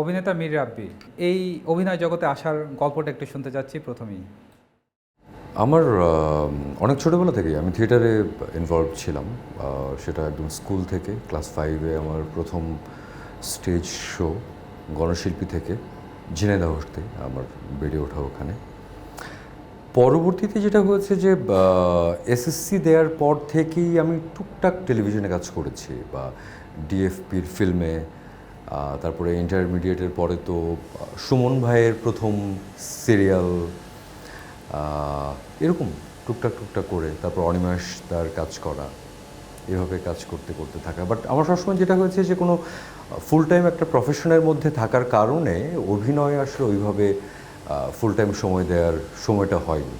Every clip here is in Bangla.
অভিনেতা মীর রাব্বি, এই অভিনয় জগতে আসার গল্পটা একটু শুনতে চাচ্ছি প্রথমেই। আমার অনেক ছোটোবেলা থেকেই আমি থিয়েটারে ইনভলভ ছিলাম সেটা একদম স্কুল থেকে, ক্লাস ফাইভে আমার প্রথম স্টেজ শো গণশিল্পী থেকে ঝিনেদা হতে আমার বেড়ে ওঠা ওখানে। পরবর্তীতে যেটা হয়েছে যে এসএসসি দেওয়ার পর থেকেই আমি টুকটাক টেলিভিশনে কাজ করেছি বা ডিএফপির ফিল্মে তারপরে ইন্টারমিডিয়েটের পরে তো সুমন ভাইয়ের প্রথম সিরিয়াল এরকম টুকটাক টুকটাক করে তারপর অনিমেষ তার কাজ করা এভাবে কাজ করতে করতে থাকা। বাট আমার সবসময় যেটা হয়েছে যে কোনো ফুল টাইম একটা প্রফেশনের মধ্যে থাকার কারণে অভিনয় আসলে ওইভাবে ফুল টাইম সময় দেওয়ার সময়টা হয়নি।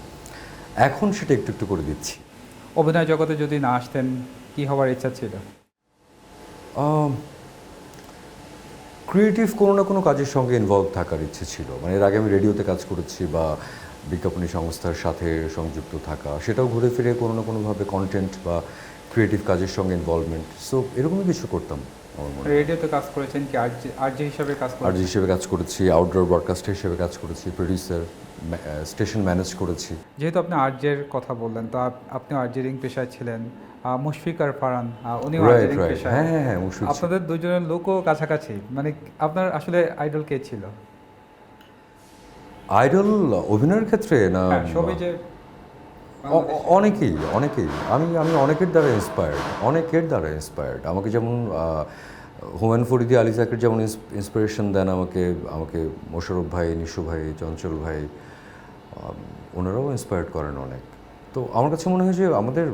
এখন সেটা একটু একটু করে দিচ্ছি। অভিনয় জগতে যদি না আসতেন কি হওয়ার ইচ্ছা ছিল? ক্রিয়েটিভ কোনো না কোনো কাজের সঙ্গে ইনভলভ থাকার ইচ্ছে ছিল। মানে এর আগে আমি রেডিওতে কাজ করেছি বা বিজ্ঞাপনী সংস্থার সাথে সংযুক্ত থাকা সেটাও ঘুরে ফিরে কোনো না কোনোভাবে কন্টেন্ট বা ক্রিয়েটিভ কাজের সঙ্গে ইনভলভমেন্ট সো এরকমই কিছু করতাম। রেডিওতে কাজ করেছেন কি? আরজে হিসাবে কাজ আরজি হিসেবে কাজ করেছি আউটডোর ব্রডকাস্টার হিসেবে কাজ করেছি প্রডিউসার স্টেশন ম্যানেজ করেছি। যেহেতু আপনি আরজের কথা বললেন তো আপ- আপনি আরজেরিং পেশায় ছিলেন। মুশফিক আর ফারান পেশায় হ্যাঁ হ্যাঁ হ্যাঁ আপনাদের দুজনের লোকও কাছাকাছি মানে আপনার আসলে আইডল কে ছিল? আইডল অভিনয়ের ক্ষেত্রে না? হ্যাঁ, যে অনেকেই অনেকেই। আমি আমি অনেকের দ্বারা ইন্সপায়ার্ড অনেকের দ্বারা ইন্সপায়ার্ড আমাকে যেমন হুমায়ুন ফরিদি আলী জাকের যেমন ইন্সপিরেশন দেন আমাকে আমাকে মোশারফ ভাই নিশু ভাই চঞ্চল ভাই ওনারাও ইন্সপায়ার্ড করেন অনেক। তো আমার কাছে মনে হয় যে আমাদের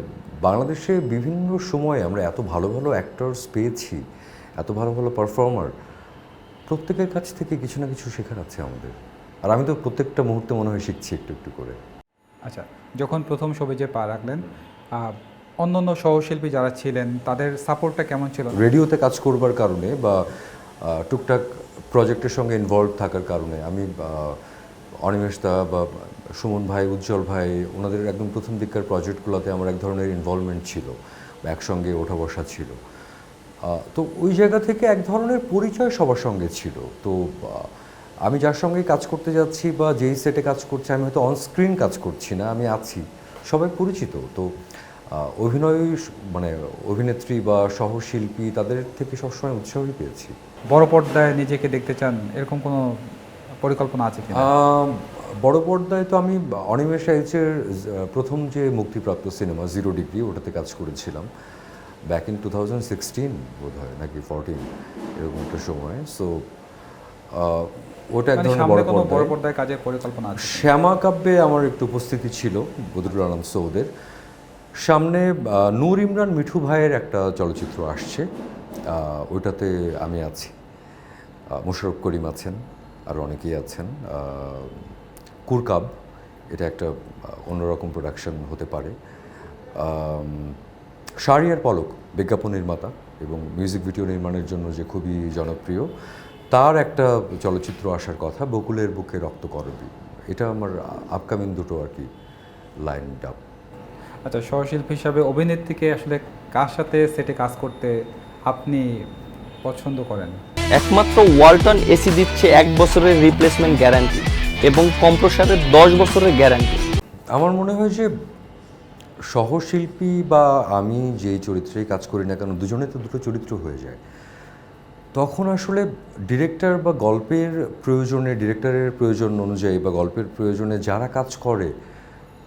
বাংলাদেশে বিভিন্ন সময়ে আমরা এত ভালো ভালো অ্যাক্টরস পেয়েছি এত ভালো ভালো পারফর্মার প্রত্যেকের কাছ থেকে কিছু না কিছু শেখার আছে আমাদের। আর আমি তো প্রত্যেকটা মুহূর্তে মনে হয় শিখছি একটু একটু করে। আচ্ছা যখন প্রথম সবিজে পা রাখলেন অন্যান্য সহশিল্পী যারা ছিলেন তাদের সাপোর্টটা কেমন ছিল? রেডিওতে কাজ করবার কারণে বা টুকটাক প্রজেক্টের সঙ্গে ইনভলভ থাকার কারণে আমি অনিমেষ দা বা সুমন ভাই উজ্জ্বল ভাই ওনাদের একদম প্রথম দিককার প্রজেক্টগুলোতে আমার এক ধরনের ইনভলভমেন্ট ছিল বা একসঙ্গে ওঠা বসা ছিল। তো ওই জায়গা থেকে এক ধরনের পরিচয় সবার সঙ্গে ছিল। তো আমি যার সঙ্গে কাজ করতে যাচ্ছি বা যেই সেটে কাজ করছি আমি হয়তো অনস্ক্রিন কাজ করছি না আমি আছি সবাই পরিচিত। তো অভিনয় মানে অভিনেত্রী বা সহশিল্পী তাদের থেকে সবসময় উৎসাহই পেয়েছি। বড় পর্দায় নিজেকে দেখতে চান এরকম কোনো পরিকল্পনা আছে আহ, বড় পর্দায় তো আমি অনিমেষ আইচের প্রথম যে মুক্তিপ্রাপ্ত সিনেমা জিরো ডিগ্রি ওটাতে কাজ করেছিলাম। Back in two thousand sixteen বোধ হয় নাকি ফোরটিন এরকম একটা সময়। সো ওটা এক মানে ধরনের বড় পর্দায়। পর্দায় কাজের পরিকল্পনা শ্যামা কাব্যে আমার একটু উপস্থিতি ছিল বদরুল আলম সৌদের। সামনে নূর ইমরান মিঠু ভাইয়ের একটা চলচ্চিত্র আসছে। ওইটাতে আমি আছি। আহ, মোশাররফ করিম আছেন আর অনেকেই আছেন। কুরকাব এটা একটা অন্যরকম প্রোডাকশন হতে পারে। আম, শাহরিয়ার পলক বিজ্ঞাপন নির্মাতা এবং মিউজিক ভিডিও নির্মাণের জন্য যে খুবই জনপ্রিয় তার একটা চলচ্চিত্র আসার কথা বকুলের বুকে রক্ত করবি এটা আমার আপকামিং দুটো আর কি লাইন আপ আচ্ছা সহশিল্পী হিসাবে অভিনেত্রীকে আসলে কার সাথে সেটে কাজ করতে আপনি পছন্দ করেন? একমাত্র ওয়ালটন এসি দিচ্ছে এক বছরের রিপ্লেসমেন্ট গ্যারান্টি এবং কম্প্রসারের দশ বছরের গ্যারান্টি। আমার মনে হয় যে সহশিল্পী বা আমি যেই চরিত্রেই কাজ করি না কেন দুজনে তো দুটো চরিত্র হয়ে যায়। তখন আসলে ডিরেক্টর বা গল্পের প্রয়োজনে, ডিরেক্টরের প্রয়োজন অনুযায়ী বা গল্পের প্রয়োজনে যারা কাজ করে,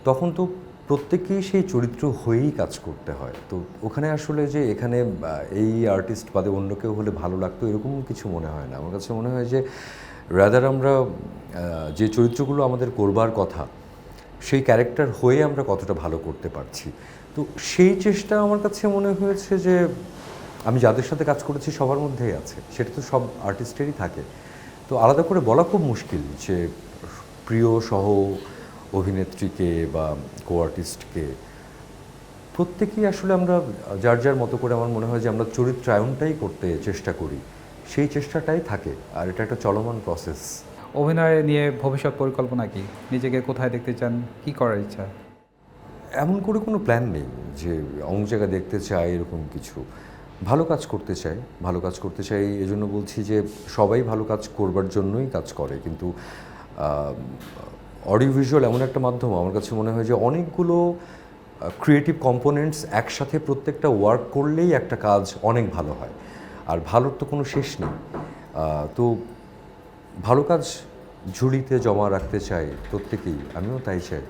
তখন তো প্রত্যেকেই সেই চরিত্র হয়েই কাজ করতে হয়। তো ওখানে আসলে যে এখানে এই আর্টিস্ট বাদে অন্য কেউ হলে ভালো লাগতো, এরকম কিছু মনে হয় না। আমার কাছে মনে হয় যে রাদার আমরা যে চরিত্রগুলো আমাদের করবার কথা, সেই ক্যারেক্টার হয়ে আমরা কতটা ভালো করতে পারছি। তো সেই চেষ্টা আমার কাছে মনে হয়েছে যে, আমি যাদের সাথে কাজ করেছি সবার মধ্যেই আছে, সেটা তো সব আর্টিস্টেরই থাকে। তো আলাদা করে বলা খুব মুশকিল যে, প্রিয় সহ অভিনেত্রীকে বা কো আর্টিস্টকে প্রত্যেকেই আসলে আমরা, যার যার মতো করে আমার মনে হয় যে আমরা চরিত্রায়নটাই করতে চেষ্টা করি। সেই চেষ্টাটাই থাকে আর এটা একটা চলমান প্রসেস অভিনয় নিয়ে ভবিষ্যৎ পরিকল্পনা কি? নিজেকে কোথায় দেখতে চান? কি করার ইচ্ছা? এমন করে কোনো প্ল্যান নেই যে অমুক জায়গা দেখতে চাই এরকম কিছু। ভালো কাজ করতে চাই ভালো কাজ করতে চাই এজন্য বলছি যে সবাই ভালো কাজ করবার জন্যই কাজ করে। কিন্তু অডিও ভিজুয়াল এমন একটা মাধ্যম আমার কাছে মনে হয় যে অনেকগুলো ক্রিয়েটিভ কম্পোনেন্টস একসাথে প্রত্যেকটা ওয়ার্ক করলেই একটা কাজ অনেক ভালো হয়। আর ভালোর তো কোনো শেষ নেই। তো ভালো কাজ ঝুড়িতে জমা রাখতে চাই প্রত্যেকেই, আমিও তাই চাই।